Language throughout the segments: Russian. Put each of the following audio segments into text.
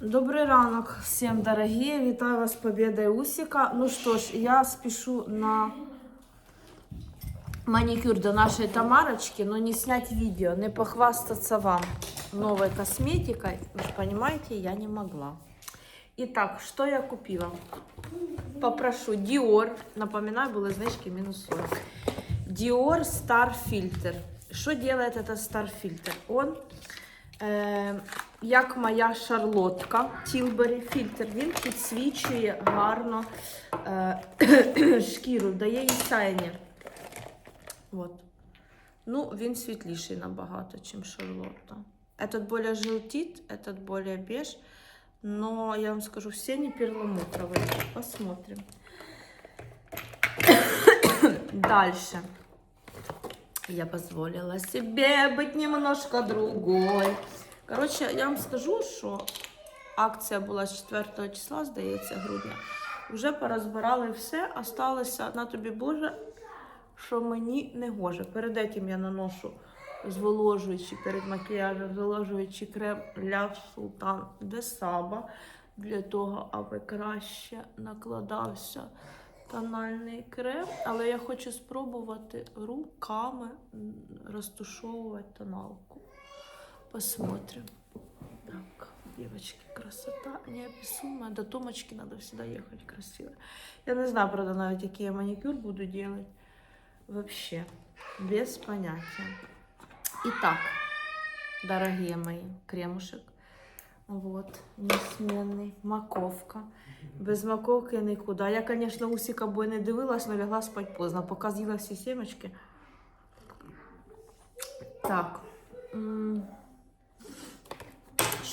Добрий ранок всем, дорогие. Вітаю вас з победой Усика. Ну что ж, я спешу на маникюр до нашей Тамарочки, но не снять видео, не похвастаться вам новой косметикой. Вы же понимаете, я не могла. Итак, что я купила? Попрошу Dior. Напоминаю, были знижки минус 40. Dior Star Filter. Что делает этот Star Filter? Он е, як моя шарлотка Тілбері фільтр. Він підсвічує гарно е, шкіру, дає їй сяєння. От. Ну, він світліший набагато, ніж шарлотта. Этот более желтит, этот более беж. Но я вам скажу, все не перламутровые. Посмотрим. Дальше. Я позволила себе быть немножко другой. Коротше, я вам скажу, що акція була з 4 числа, здається, грудня. Вже порозбирали все, осталося на тобі Боже, що мені не гоже. Перед этим я наношу зволожуючий перед макіяжем, зволожуючий крем Ля Султан де Саба для того, аби краще накладався тональний крем. Але я хочу спробувати руками розтушовувати тоналку. Посмотрим. Так, девочки, красота неописуемая. До Томочки надо всегда ехать красиво. Я не знаю, правда, навіть який я маникюр буду делать. Вообще, без понятия. Итак, дорогие мои, кремушек. Вот, несменний, маковка. Без маковки нікуди. Я, звісно, усіка бой не дивилась, але лягла спать поздно. Поки з'їла всі сімечки. Так.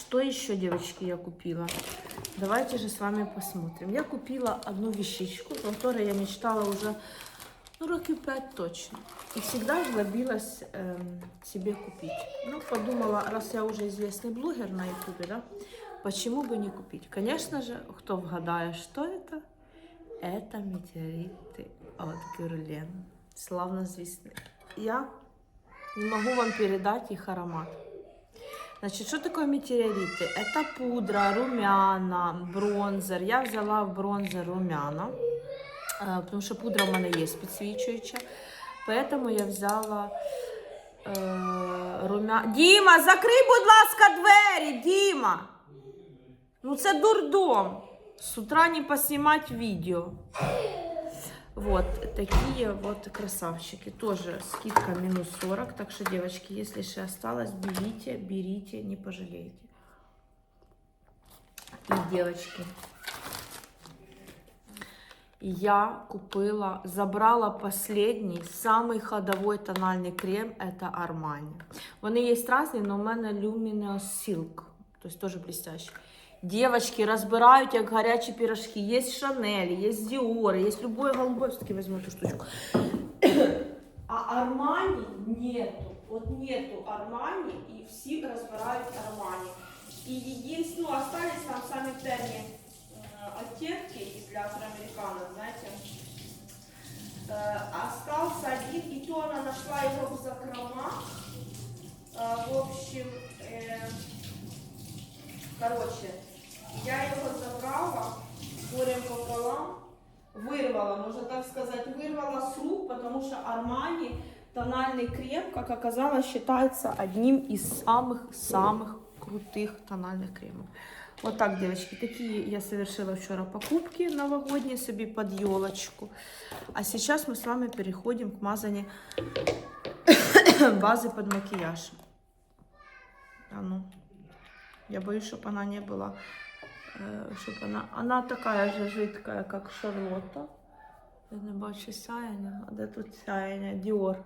Что еще, девочки, я купила? Давайте же с вами посмотрим. Я купила одну вещичку, про которую я мечтала уже ну, років 5 точно. И всегда жлобилась эм, себе купить. Ну, подумала, раз я уже известный блогер на ютубе, да, почему бы не купить? Конечно же, кто вгадает, что это? Это метеориты от Гюрлен. Славно известные. Я не могу вам передать их аромат. Значит, что такое метеориты? Это пудра, румяна, бронзер. Я взяла в бронзер румяна, э, потому что пудра у мене є підсвічуюча. Поэтому я взяла э, румяна. Діма, закрий, будь ласка, двері, Діма! Ну це дурдом. С утра не поснимать видео. Вот такие вот красавчики. Тоже скидка минус 40. Так что, девочки, если еще осталось, берите, берите, не пожалеете. И, девочки, я купила, забрала последний, самый ходовой тональный крем, это Armani. Вони є різні, но у мене Luminous Silk, то есть тоже блестящий. Девочки разбирают, как горячие пирожки. Есть Шанель, есть Диор, есть любой голубой. Все-таки возьму эту штучку. А Армани нету. Вот нету Армани, и все разбирают Армани. И единственное, ну, остались там сами терни э, оттенки из для афроамериканцев, знаете. Э, остался один, и то она нашла его в закрома. Э, в общем, э, короче, я его забрала, горем пополам, вырвала, можно так сказать, вырвала с рук, потому что Армани тональный крем, как оказалось, считается одним из самых-самых крутых тональных кремов. Вот так, девочки, такие я совершила вчера покупки новогодние себе под елочку. А сейчас мы с вами переходим к мазанию базы под макияж. А ну, я боюсь, чтобы она не была, чтобы она, она такая же жидкая, как Шарлотта. Я не бачу сяяння. А де тут сяяння? Діор.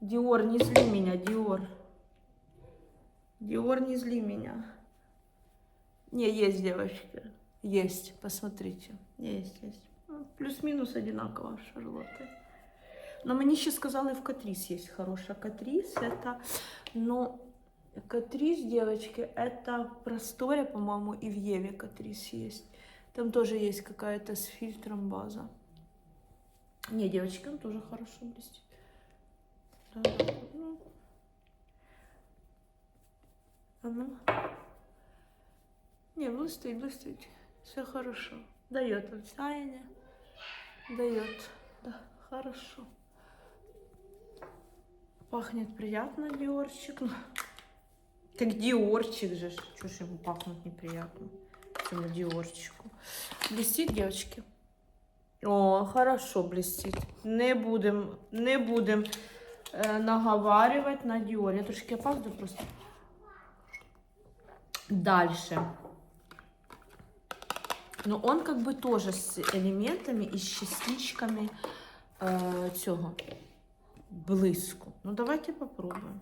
Діор, не зли меня, Діор. Діор, не зли меня. Не, есть, девочки. Есть, посмотрите. Есть, есть. Ну, Плюс-минус одинаково с Шарлоттой. Но мне еще сказали, в Катрис есть хорошая Катрис. Это, ну, Катрис, девочки, это в Просторе, по-моему, и в Еве Катрис есть. Там тоже есть какая-то с фильтром база. Не, девочки, он тоже хорошо блестит. Да, ну. А ну. Не, блестит, блестит. Все хорошо. Дает отчаяние. Дает. Да, хорошо. Пахнет приятно диорчик. Ну, Так диорчик же. Чего ж ему пахнуть неприятно? Этому диорчику. Блестит, девочки? О, хорошо блестит. Не будем, не будем э, наговаривать на Диор. Я трошки опаздываю просто. Дальше. Но он как бы тоже с элементами і з частичками е, цього блиску. Ну, давайте попробуємо.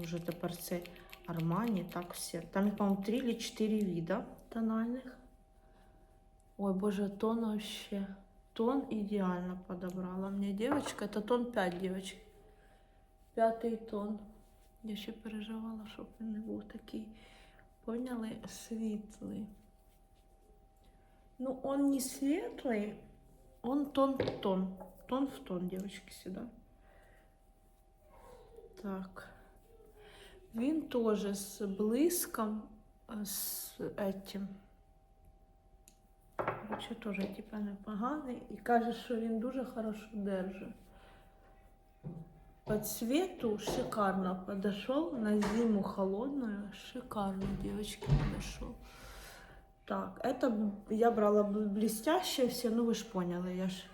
Уже тепер це Армані, так все. Там, їх, по-моєму, 3 или 4 вида тональних. Ой, боже, тон вообще. Тон идеально подобрала мне девочка. Это тон 5, девочки. Пятый тон. Я ще переживала, щоб він не був такий. Поняли? Світлий. Ну, он не светлый, он тон в тон. Тон в тон, девочки, сюда. Так. Він теж з блиском, а, з этим. Короче, теж типа непоганий. І каже, що він дуже хорошо держить. По цвету шикарно подошел. На зиму холодную. Шикарно, девочки, подошел. Так, это б- я брала бл- блестящее все, ну вы ж поняли, я ж.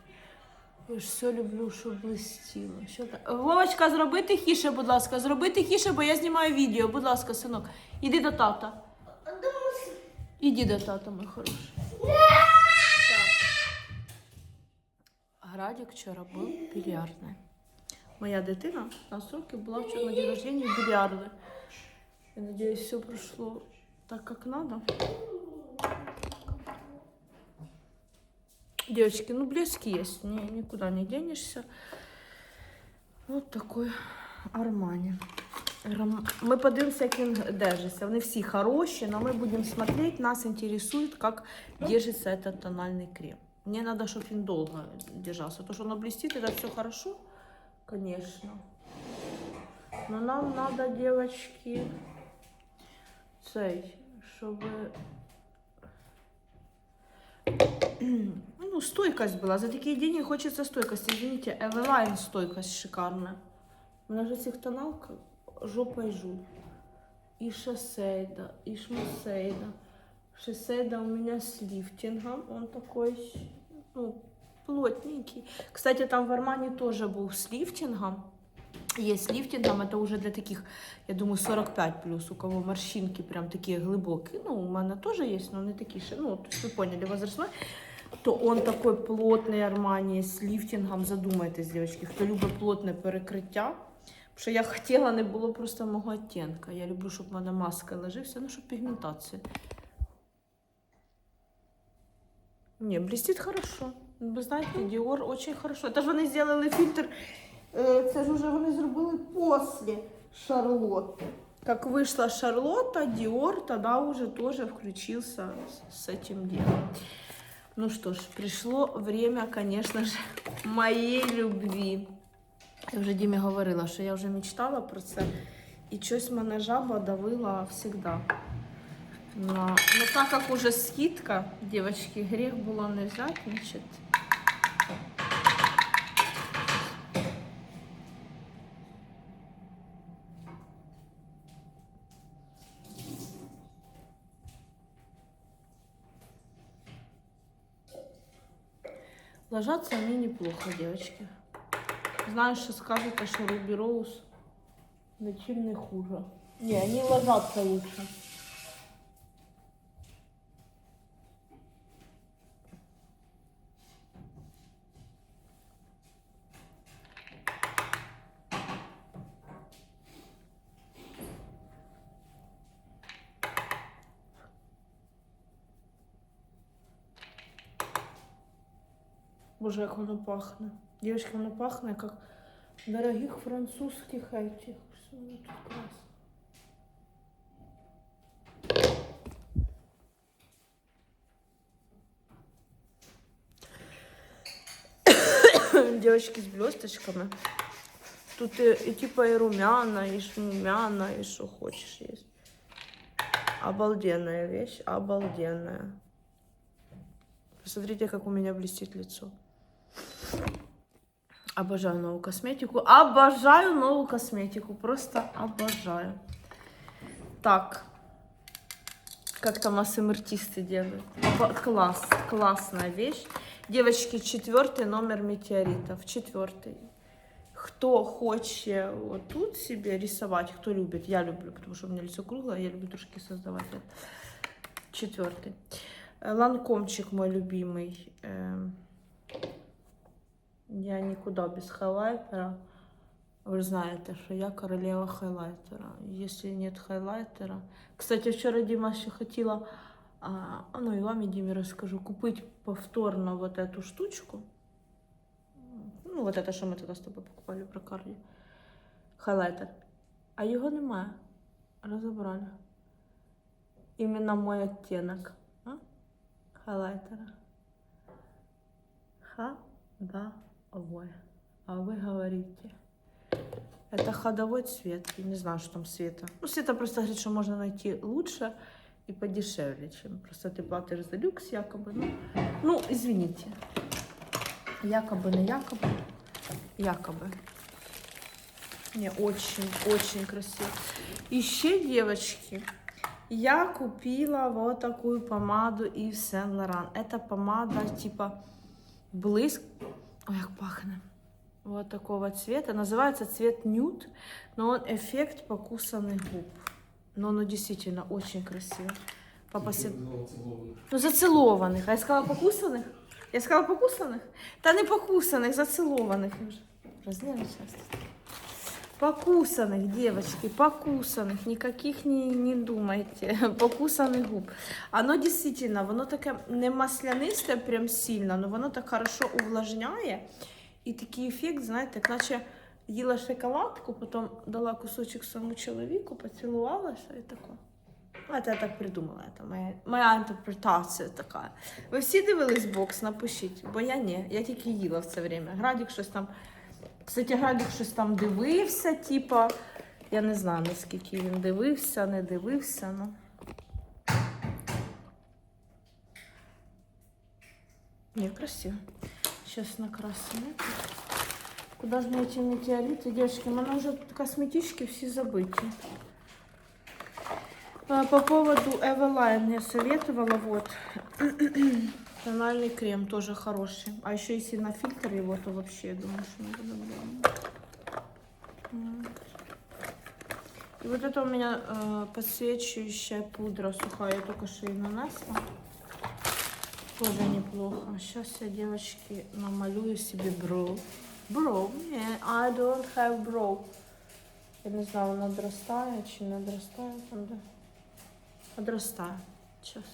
Я ж все люблю, щоб блистіло. Що так? Вовочка, зроби тихіше, будь ласка, зроби тихіше, бо я знімаю відео. Будь ласка, синок. Іди до тата. Іди до тата, мой хороший. Градік вчора був більярдний. Моя дитина на сроки була вчора на день рождения в бильярды. Я надеюсь, все прошло так, как надо. Девочки, ну блеск есть, ни- никуда не денешься. Вот такой Армани. Ром- Мы подивимося, як він держиться. Вони всі хороші, но мы будем смотреть. Нас интересует, как держится этот тональный крем. Мне надо, чтобы он долго держался. То, что оно блестит, это все хорошо, конечно. Но нам надо, девочки, цей, чтобы ну, стойкость была. За такие деньги хочется стойкость. Извините, Эвелайн стойкость шикарная. У меня же этих тоналка жопой жуть. И Шосейда, и Шмосейда. Шосейда у меня с лифтингом. Он такой, ну, плотненький. Кстати, там в Армане тоже был с лифтингом. Есть с лифтингом, это уже для таких, я думаю, 45 плюс, у кого морщинки прям такие глубокие. Ну, у меня тоже есть, но не такие, ши- ну, то есть вы поняли, возрастной. То он такой плотний Армані з ліфтингом. Задумайтесь, девочки, хто любить плотне перекриття. Що я хотіла, не було просто мого оттенка. Я люблю, щоб в мене маска ложився, ну, щоб пігментація. Не, блестит хорошо. Ви знаєте, Dior очень хорошо. Це ж вони зробили фільтр. е, Це ж вже вони зробили після Шарлотти. Как вышла Шарлотта, Диор тогда уже тоже включился с- с этим делом. Ну что ж, пришло время, конечно же, моей любви. Я вже Дімі говорила, що я вже мечтала про це. І щось мене жаба давила всегда. На... Ну так как уже скидка, девочки, грех было не взять, значит. Ложатся они неплохо, девочки. Знаешь, что скажете, что Руби Роуз не хуже. Не, они ложатся лучше. Боже, як воно пахне. Девочки, воно пахне, як дорогих французьких этих. Тут класно. Девочки с блесточками. Тут и, и типа и румяна, и шмумяна, и что хочешь есть. Обалденная вещь, обалденная. Посмотрите, как у меня блестит лицо. Обожаю новую косметику. Обожаю новую косметику. Просто обожаю. Так. Как там асмртисты делают. Оба- Класс. Классная вещь. Девочки, четвертый номер метеоритов. Четвертый. Кто хочет вот тут себе рисовать, кто любит, я люблю, потому что у меня лицо круглое, я люблю тушки создавать. Четвертый. Э, Ланкомчик мой любимый. Эм, Я никуда без хайлайтера. Вы же знаете, что я королева хайлайтера. Если нет хайлайтера... Кстати, вчера Дима ще хотела, а, а ну и вам, и Диме расскажу, купить повторно вот эту штучку. Ну, вот это, що ми тоді з тобою покупали в прокарді. Хайлайтер. А його немає. Розібрали. Іменно мой оттенок. А? Хайлайтера. Ходовой. А вы говорите. Это ходовой цвет. Я не знаю, что там света. Ну, Света просто говорит, что можно найти лучше и подешевле, чем просто ты платишь за люкс якобы. Ну, ну извините. Якобы, не якобы. Якобы. Не, очень-очень красиво. Еще, девочки, я купила вот такую помаду Yves Saint Laurent. Это помада типа блеск. Ой, как пахнет. Вот такого цвета. Называется цвет нюд, но он эффект покусанных губ. Но оно действительно очень красиво. Папа, си- Ну, зацілованих. А я сказала покусаних? Я сказала покусаних? Та не покусаних, зацілованих. Я вже рознервничалась. Покусанных, девочки, покусанных, никаких не, не думайте, покусанных губ. Оно действительно, воно таке не маслянисте прям сильно, но воно так хорошо увлажняє. І такий ефект, знаєте, як наче їла шоколадку, потім дала кусочок своєму чоловіку, поцілувалася і тако. Ну, Это я так придумала, це моя, моя інтерпретація така. Ви всі дивились бокс, напишіть, бо я ні, я тільки їла в це время. Градік щось там. Кстати, Градік щось там дивився, типа. Я не знаю, наскільки він дивився, не дивився, ну. Не, красиво. Сейчас накрасим. это. Куда же мне эти метеориты, девочки? У меня уже косметички все забыты. А, По поводу Эвелайн я советовала, вот. Тональный крем тоже хороший. А еще если на фильтр его, то вообще, я думаю, что надо добавить. М. И вот это у меня э, подсвечивающая пудра сухая, я только что ее нанесла. Тоже неплохо. Сейчас я, девочки, намалюю себе броу. Броу? Yeah, I don't have brow. Я не знаю, надрастає чи не надрастає там, де. Надрастає. Сейчас.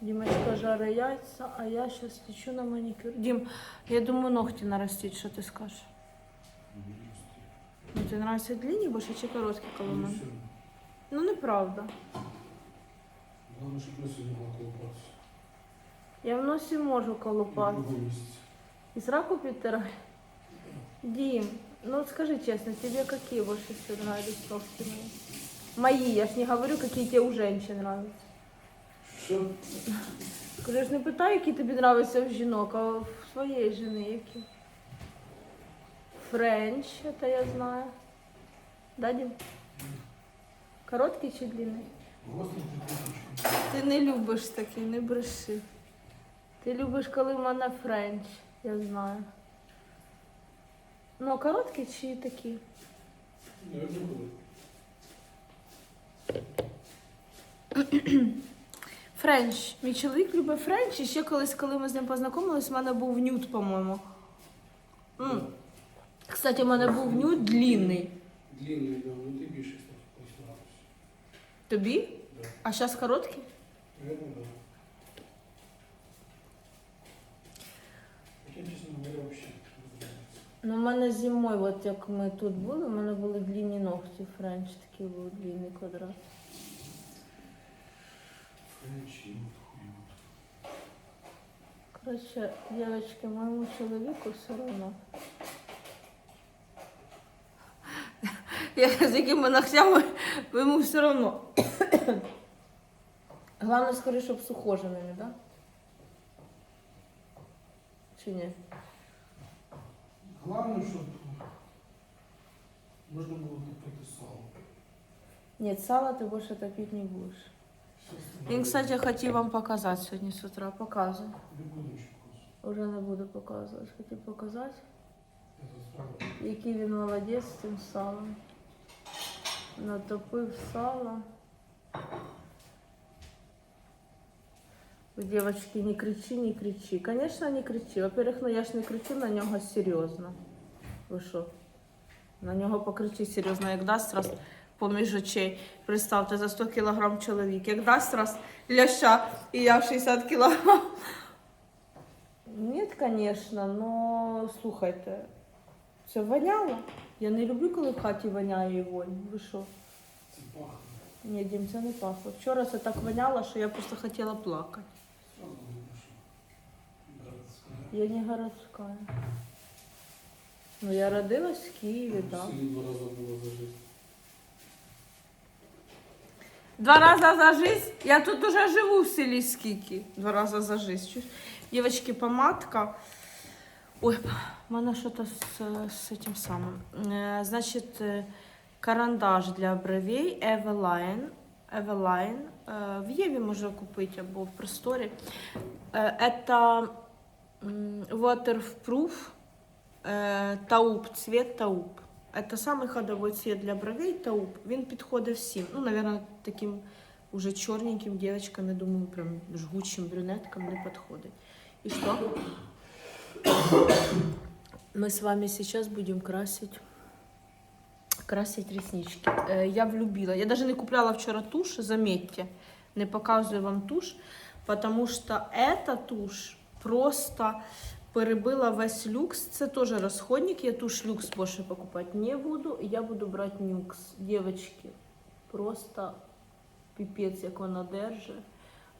Дімочка жаре яйця, а я сейчас лечу на маникюр. Дім, я думаю, ногти нарастить, що ти скажеш? Ну, тебе нравятся длинні більше чи короткі коло мене? Ну, неправда. Главное, щоб на сьогодні було колупатися. Я в носі можу На колупати. другому місці. І сраку підтирай. Дім, ну от скажи честно, тебе какие больше всего нравились ногти мои? Мои, я ж не говорю, какие тебе у женщин нравятся. Що? Я ж не питаю, які тобі нравляться в жінок, а в своєї жени які. Френч, это я знаю. Да, Дім? Короткий чи длинний? Гострий. Ти не любиш такий, не бреши. Ти любиш, коли в мене френч, я знаю. Ну, а короткий чи такий? Наверное, буде. Френч. Мій чоловік любить френч. І ще колись, коли ми з ним познайомились, в мене був нюд, по-моєму. М. Кстати, у мене був нюд длинний. Длинний, да, ну ти більше став. Тобі? Да. А зараз короткий? Наверное, да. Хотя, честно говоря, вообще не нравится. Ну, у мене зимою, от як ми тут були, у мене були длинні ногті. Френч такий був длинний квадрат. Френч, и вот хуй. Короче, девочки, моему человеку все равно. Я с якими ногтями, ему все равно. Главное, скорее, чтобы с ухоженными, да? Чи ні? Главное, щоб можна було купити сало. Нет, сало ты больше топить не будешь. Він, кстати, хотів вам показати сьогодні з утра. Просто. Уже не буду показувати. Хотів показати, який він молодець з цим салом. Натопив сало. Девочки, не кричи, не кричи. Конечно, не кричи. Во-первых, ну я ж не кричу на нього серйозно. Ви що? На нього покричи серйозно, як дасть раз поміж очей. Представте, за 100 кілограм чоловік. Як дасть раз ляща, і я в 60 кілограм. Ні, звісно, но слухайте, це воняло. Я не люблю, коли в хаті воняє і вонь. Ви що? Це пахне. Ні, Дім, це не пахло. Вчора це так воняло, що я просто хотіла плакати. Городська. Я не городская. Ну, я родилась в Киеве, да. В селі два рази було за життя. Два раза за жизнь? Я тут уже живу в селе скільки. Два раза за жизнь. Чуєш? Девочки, помадка. Ой, у мене что-то с, с этим самым. Э, Значит, э, карандаш для бровей Eveline. Eveline. Э, В Єві можна купити або в просторі. Э, Это м, waterproof э, тауп, цвет тауп. Это самый ходовой цвет для бровей тауп. Він підходить всім. Ну, наверное, таким уже чорненьким девочкам, я думаю, прям жгучим брюнеткам не подходит. И что? Мы с вами сейчас будем красить красить реснички. Э, Я влюбила. Я даже не купляла вчера тушь, заметьте. Не показываю вам тушь, потому что эта тушь просто перебила весь люкс. Це теж розходник. Я тушь люкс больше покупать не буду. Я буду брать нюкс. Девочки, просто піпець, як вона держить.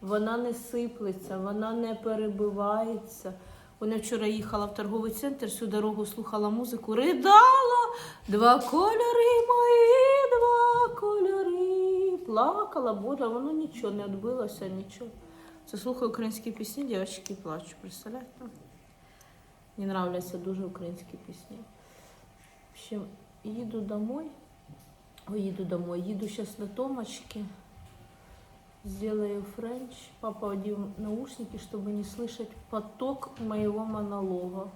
Вона не сиплеться, вона не перебивається. Вона вчора їхала в торговий центр, всю дорогу слухала музику, ридала два кольори мої, два кольори. Плакала, боже, воно нічого не відбилося, нічого. Це слухаю українські пісні, дівчатки, плачу, представляєте? Мені нравляться дуже українські пісні. В общем, їду домой. Ой, їду домой. Їду сейчас на Томочке. Сделаю френч. Папа одел наушники, чтобы не слышать поток моего монолога.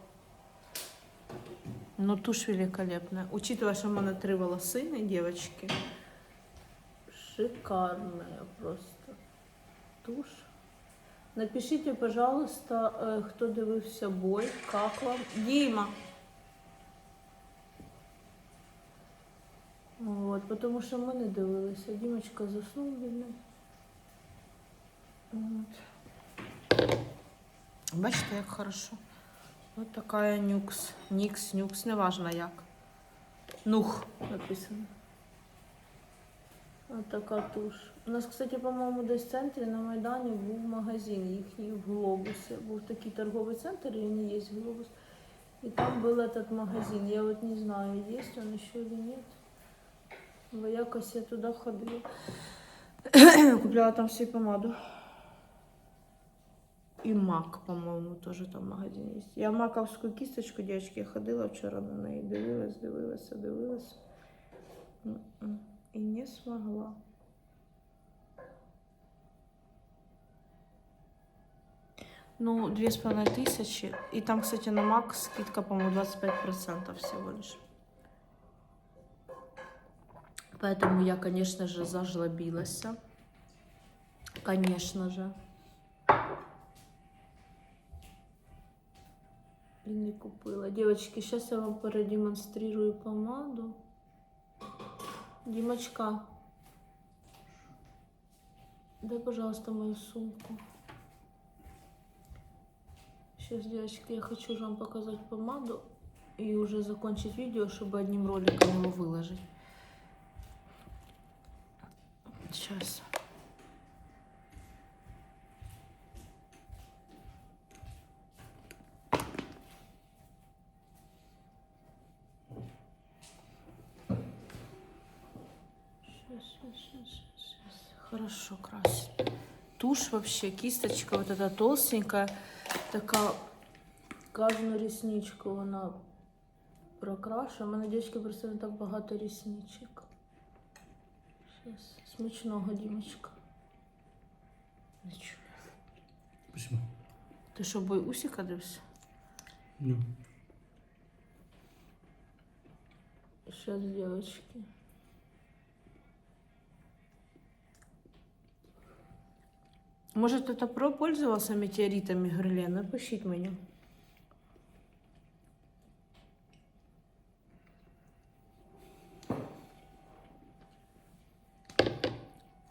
Ну, тушь великолепная. Учитывая, что у меня три волосины, девочки. Шикарная просто тушь. Напишите, пожалуйста, э, хто дивився бой, как вам. Дима. Вот, потому що ми не дивилися. Дімочка заснув бідний. От. Бачите, як хорошо. Ось така нюкс. Нікс, нюкс, неважно як. Нух написано. Ось така туш. У нас, кстати, по-моєму, десь в центрі на Майдані був магазин їхній в Глобусі. Був такий торговий центр, і він є Глобус. І там був этот магазин. Я вот не знаю, есть он еще или нет. Бо якось я туди ходила. Купляла там всю помаду. І мак, по-моєму, теж там магазин є. Я маковську кісточку, дівчатки, ходила вчора на неї, дивилась, дивилася, дивилась. І не змогла. Ну, две с половиной тысячи. И там, кстати, на мак скидка, по-моему, 25% всего лишь. Поэтому я, конечно же, зажлобилась. Конечно же. И не купила. Девочки, сейчас я вам продемонстрирую помаду. Димочка, дай, пожалуйста, мою сумку. Сейчас, девочки, я хочу вам показать помаду и уже закончить видео, чтобы одним роликом его выложить. Сейчас. Хорошо, красит. Тушь вообще, кисточка вот эта толстенькая. Такая, каждую ресничку вона прокрашує. У мене дівчатки просто не так багато ресничок. Щас, смачного, Дімочка. Нічого. Спасибо. Ти що, бой усіка дивишся? Ну. Сейчас, девочки. Может, кто-то про пользовался метеоритами Гриле? Напишіть мені.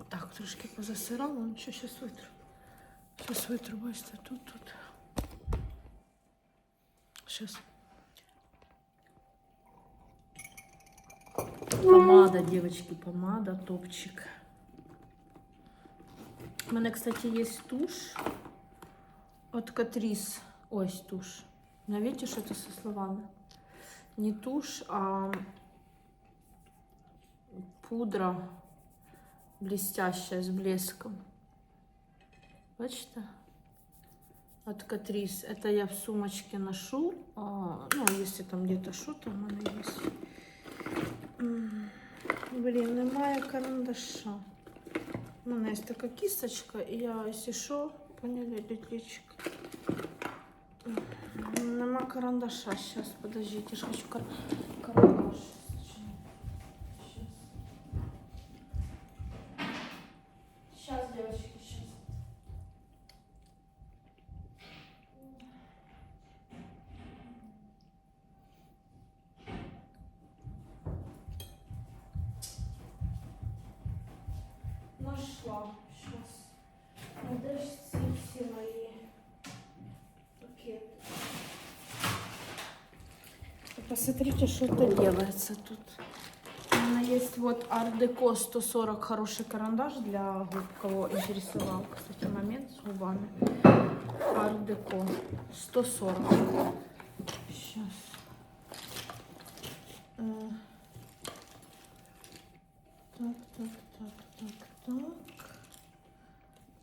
Так, трошки позасирала, ну що, сейчас витру. Сейчас витру, бачите, тут, тут. Сейчас. Помада, девочки, помада, топчик. У мене, кстати, есть тушь от Катрис. Ось тушь. Но что это со словами? Не тушь, а пудра блестящая с блеском. Бачите? От Катрис. Это я в сумочке ношу. А, ну, если там где-то что-то у меня есть. М, Блін, немає карандаша. У мене є така кісточка, і я, якщо що, поняли, літлічик. Нема карандаша. Сейчас, подождите, я ж хочу кар... карандаш. Ну, де ж ці всі мої пакети? Посмотрите, что это делается тут. У меня есть вот Art Deco 140 хороший карандаш для губ, кого интересовал, кстати, момент с губами. Art Deco 140. Сейчас. Э, Так, так, так, так, так.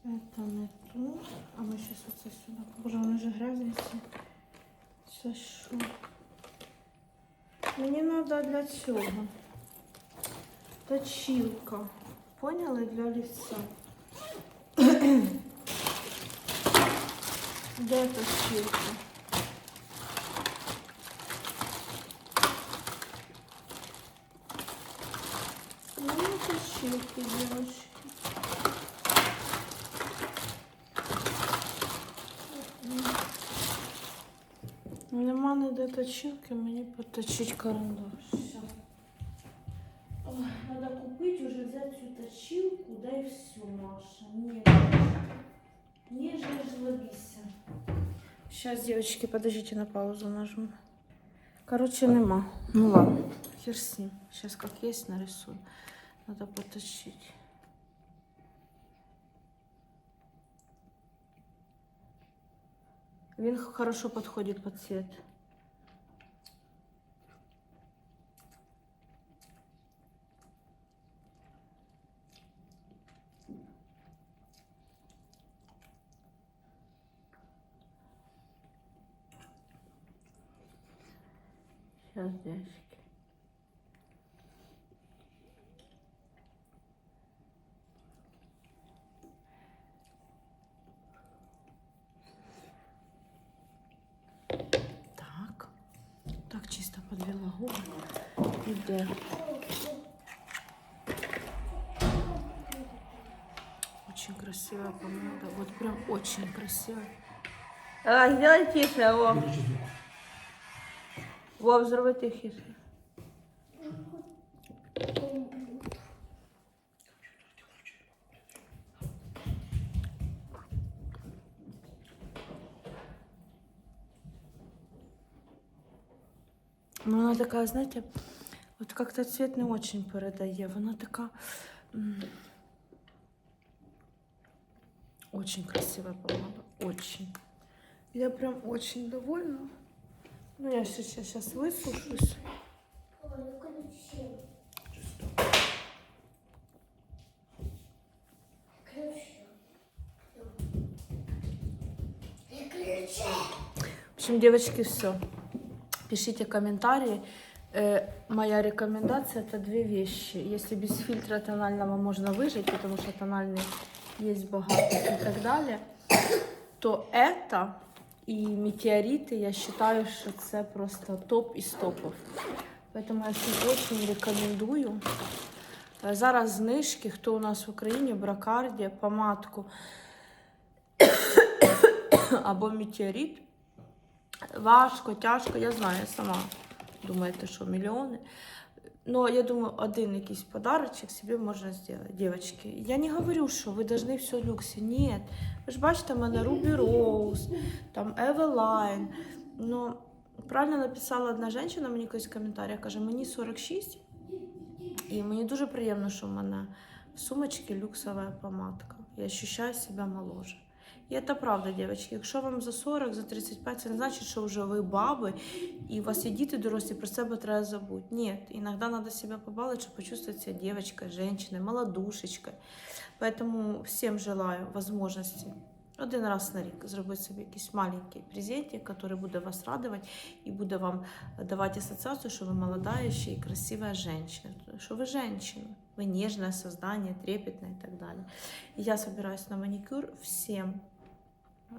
Это не то. А мы сейчас вот это сюда. Боже, вони же грязні всі. Це що? Мені треба для цього. Точилка. Поняли? Для лица. Де точилка? Ну, точилки, девочки. Нема ніде точилки, мені поточить карандаш. Щас. Ой, Надо купить уже, взять цю точилку, да и все, Маша. Нет. Нежно жлобися. Сейчас, девочки, подождите, на паузу нажму. Короче, нема. Ну ладно, хер с ним. Сейчас как есть нарисую. Надо поточить. Він хорошо подходит под цвет. Сейчас, девочки. Так. Так, чисто подвела губы. Иде. Очень красивая помада. Вот прям очень красивая. А, сделай тише, Вов. Звук. Вов, зроби тихіше. Ну, она такая, знаете, вот как-то цвет не очень передає. Вона така очень красивая помада, очень. Я прям очень довольна. Ну, я сейчас, сейчас высушусь. Ну, В общем, девочки, все. Пишите комментарии. Э, моя рекомендация это две вещи. Если без фильтра тонального можно выжить, потому что тональный есть богатый и так далее, то это и метеориты, я считаю, что это просто топ из топов. Поэтому я всім очень рекомендую. Е, Зараз знижки, хто у нас в Україні, Бракарді, помадку або метеорит. Важко, тяжко, я знаю, я сама думаєте, що мільйони. Но я думаю, один якийсь подарочок себе можна зробити. Девочки, я не говорю, що ви должны все люксі. Ні. Ви ж бачите, в мене Ruby Rose, там Eveline. Ну, правильно написала одна жінка мені якийсь коментар, каже, мені 46, і мені дуже приємно, що в мене в сумочці люксова помадка. Я ощущаю себе моложе. І це правда, дівчатки. Якщо вам за 40, за 35, це не значить, що вже ви баби, і у вас є діти дорослі, про себе треба забути. Ні, іноді треба себе побалити, щоб почувствовать себя девочкой, женщиной, молодушечкой. Поэтому всем желаю возможности один раз на рік зробити собі якийсь маленький презентик, який буде вас радувати і буде вам давати асоціацію, що ви молода ще і красива жінка, що ви жінка, ви ніжне создание, трепетне і так далі. І я собираюсь на манікюр. Всім е,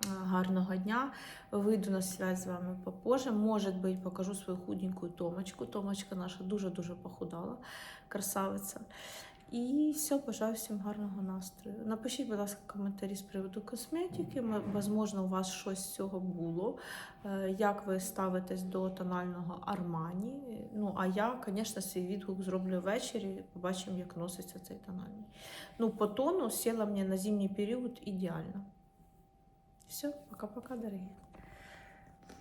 Гарного дня. Вийду на связь з вами попозже. Може бути, покажу свою худенькую Томочку. Томочка наша дуже-дуже похудала, красавиця. І все, бажаю всім гарного настрою. Напишіть, будь ласка, коментарі з приводу косметики. М- Возможно, у вас щось з цього було. Е, Як ви ставитесь до тонального Армані? Ну, а я, звісно, свій відгук зроблю ввечері. Побачимо, як носиться цей тональний. Ну, по тону сіла мені на зимній період ідеально. Все, пока-пока, дорогі.